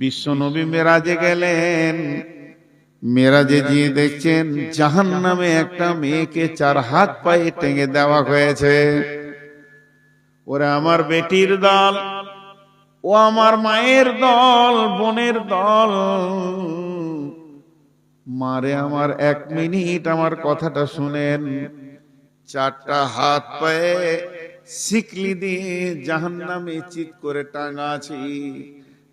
বিশ্বনবী মেরাজে গেলেন। মেরাজে গিয়ে দেখছেন জাহান নামে একটা মেয়েকে চার হাত পায়ে টেঙে দেওয়া হয়েছে। ওরা আমার বেটির দল, ও আমার মায়ের দল, বোনের দল। মারে আমার এক মিনিট আমার কথাটা শুনেন। চারটা হাত পায়ে শিকলি দিয়ে জাহান নামে চিত করে টাঙা আছি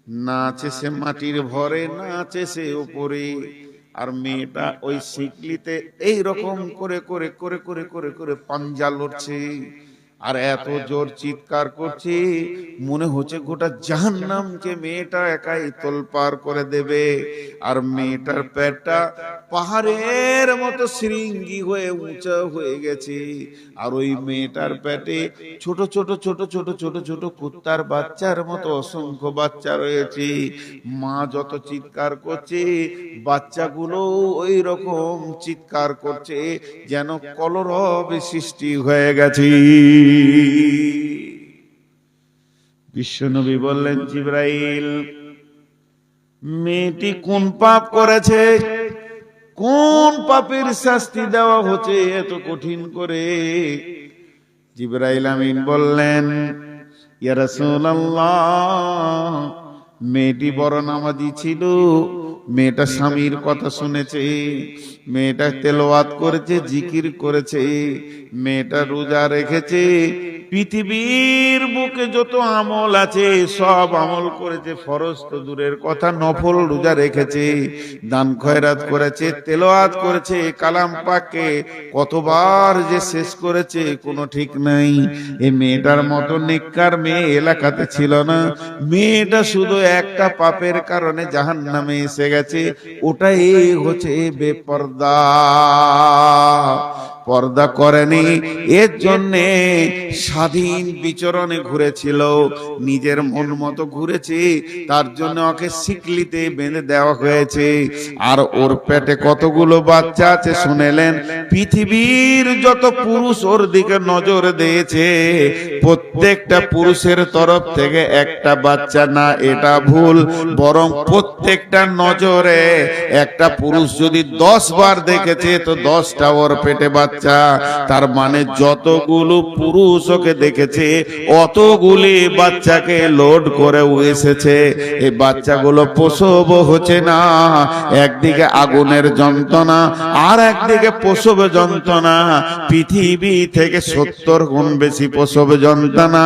না সে মাটির ভরে না সে উপরে। আর মেয়েটা ওই শিকলিতে এই রকম করে করে করে করে করে করে পাঞ্জা লড়ছে। আর এত জোর চিৎকার করছে, মনে হচ্ছে গোটা জাহান্নামকে মেয়েটা একাই তোলপার করে দেবে। আর মেয়েটার পেটটা পাহাড়ের মতো শৃঙ্গি হয়ে উঁচা হয়ে গেছে। আর ওই মেয়েটার পেটে ছোট ছোট ছোট ছোট ছোট ছোট কুত্তার বাচ্চার মতো অসংখ্য বাচ্চা রয়েছে। মা যত চিৎকার করছে, বাচ্চাগুলো ওই রকম চিৎকার করছে, যেন কলরব সৃষ্টি হয়ে গেছে। বিশ্বনবী বললেন, জিব্রাইল, মেয়েটি কোন পাপ করেছে? কোন পাপের শাস্তি দেওয়া হচ্ছে এত কঠিন করে? জিব্রাইল আমিন বললেন, ইয়া রাসূলুল্লাহ, মেয়েটি বড় নামাজি ছিল মেয়েটা স্বামীর কথা শুনেছে মেয়েটা তেলাওয়াত করেছে জিকির করেছে মেয়েটা রোজা রেখেছে পৃথিবীর বুকে যত আমল আছে, সব আমল করেছে, ফরজ তো দূরের কথা, নফল রোজা রেখেছে, দান খয়রাত করেছে, তেলাওয়াত করেছে, কালাম পাককে কতবার যে শেষ করেছে, কোনো ঠিক নাই। এই মেয়েটার মতো নিকার মেয়ে এলাকাতে ছিল না। মেয়েটা শুধু একটা পাপের কারণে জাহান নামে এসে গেছে, ওটাই হচ্ছে বেপর্দা। পর্দা করেনি। এর জন্যে স্বাধীন বিচরণে ঘুরেছিল। নিজের মন মতো ঘুরেছে। তার জন্য ওকে শিকলিতে বেঁধে দেওয়া হয়েছে। আর ওর পেটে কতগুলো বাচ্চা আছে শুনেলেন? পৃথিবীর যত পুরুষ ওর দিকে নজর দিয়েছে, প্রত্যেকটা পুরুষের তরফ থেকে একটা বাচ্চা না, এটা ভুল। বরং প্রত্যেকটা নজরে একটা পুরুষ যদি দশ বার দেখেছে, তো দশটা ওর পেটে বাচ্চা তার মানে যতগুলো পুরুষ ওকে দেখেছে, অতগুলি বাচ্চাকে লোড করে এসেছে। এই বাচ্চাগুলো প্রসব হচ্ছে না, একদিকে আগুনের যন্ত্রণা, আর একদিকে প্রসব যন্ত্রণা। পৃথিবী থেকে সত্তর গুণ বেশি প্রসব যন্ত্রণা।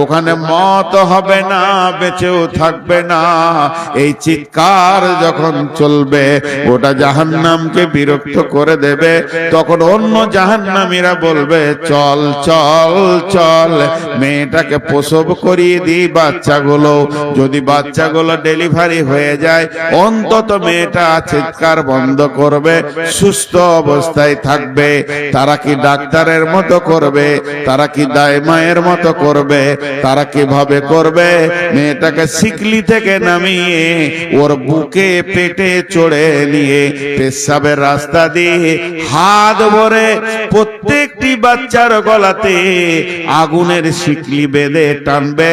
ওখানে মত হবে না, বেঁচেও থাকবে না। এই চিৎকার যখন চলবে, ওটা জাহান্নামকে বিরক্ত করে দেবে, তখন অন্য জাহান্নামীরা বলবে, চল চল চল, মেয়েটাকে প্রসব করিয়ে দিই বাচ্চাগুলো। যদি বাচ্চাগুলো ডেলিভারি হয়ে যায়, অন্তত মেয়েটা চিৎকার বন্ধ করবে, সুস্থ অবস্থায় থাকবে। তারা কি ডাক্তারের মতো করবে? তারা কি দায় মায়ের মতো করবে? তারা কীভাবে করবে? মেয়েটাকে শিকলি থেকে নামিয়ে ওর বুকে, পেটে চড়ে নিয়ে পেশাবের রাস্তা দিয়ে হাত ভরে প্রত্যেকটি বাচ্চার গলাতে আগুনের শিকলি বেঁধে টানবে।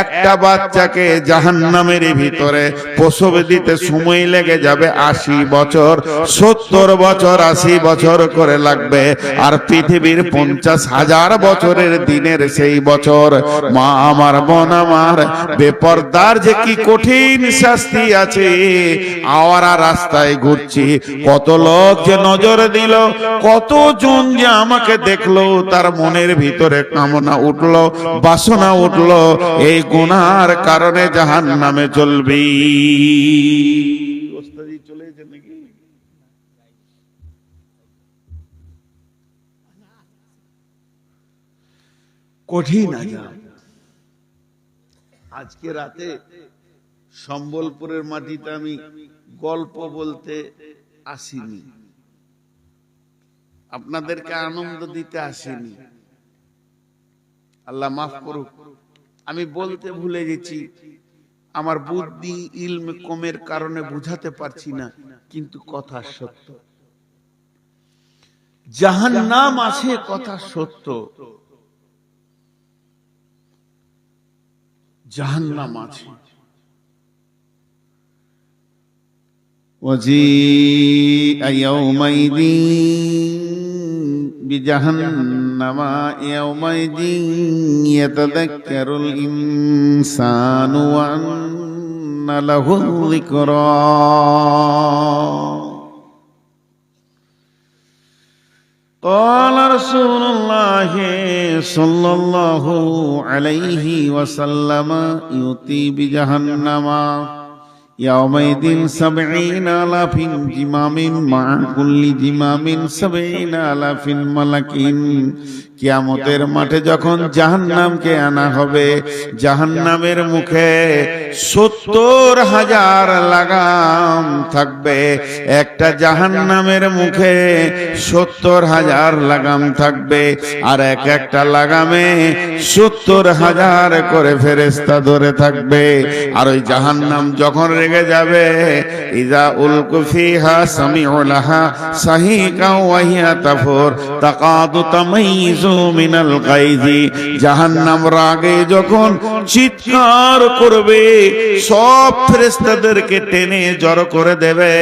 একটা বাচ্চাকে জাহান্নামের ভিতরে প্রসব দিতে সময় লেগে যাবে আশি বছর, সত্তর বছর, আশি বছর করে লাগবে। আর পৃথিবীর পঞ্চাশ হাজার বছরের দিনের সেই বছর। মা আমার, বোন আমার, বেপর্দার যে কি কঠিন শাস্তি আছে, আওয়ারা রাস্তায় ঘুরছি। কত লোক যে নজর দিল কত জন যে আমাকে দেখল তার মনের ভিতরে কামনা উঠল বাসনা উঠল এই গুনার কারণে জাহান নামে চলবি চলে যেতে নাকি? কঠিন আজাব। আজকে রাতে সম্বলপুরের মাটিতে আমি গল্প বলতে আসিনি। আপনাদেরকে আনন্দ দিতে আসিনি। আল্লাহ মাফ করুক। আমি বলতে ভুলে গেছি আমার বুদ্ধি ইলম কমের কারণে বুঝাতে পারছি না কিন্তু কথা সত্য। জাহান্নাম আছে কথা সত্য। জাহান্নাম আছে। وجيء يومئذ بجهنم يومئذ يتذكر الإنسان وأن له الذكرى قال رسول الله صلى الله عليه وسلم يؤتي بجهنم يومئذ سبعين آلاف جمام مع كل جمام سبعين آلاف ملك কিয়ামতের মাঠে যখন জাহান্নামকে আনা হবে, জাহান্নামের মুখে সত্তর হাজার লাগাম থাকবে। একটা জাহান্নামের মুখে সত্তর হাজার লাগাম থাকবে আর এক একটা লাগামে সত্তর হাজার করে ফেরেস্তা ধরে থাকবে। আর ওই জাহান্নাম যখন রেগে যাবে ইজা উলকু ফিহা সামিউলাহা সাহিকা ওয়াহিয়া তাফুর, তাকাদু তামাইজু মিনাল গাইজি, জাহান্নাম রাগে যখন চিৎকার করবে, সব ফেরেস্তাদেরকে টেনে জড়ো করে দেবে,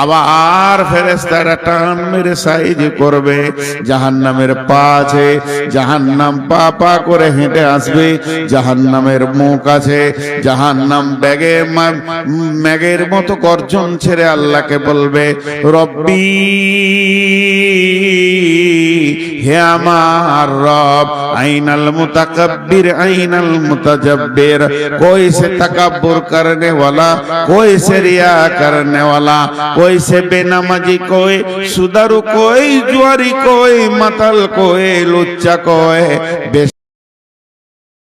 আবার ফেরেস্তারা টান মেরে সাইজ করবে, জাহান্নামের পা আছে জাহান্নাম পা পা করে হেঁটে আসবে, জাহান্নামের মুখ আছে, জাহান্নাম ব্যাগে ম্যাগের মতো গর্জন ছেড়ে আল্লাহকে বলবে, রব্বি, হে আমার রব আইনাল মুতাকাব্বির আইনাল মুতাজাব্বির कोई से तकब्बुर करने वाला कोई से रिया करने वाला कोई से बेनमाजी कोई सुदारू कोई जुआरी कोई मतल कोई लुच्चा कोई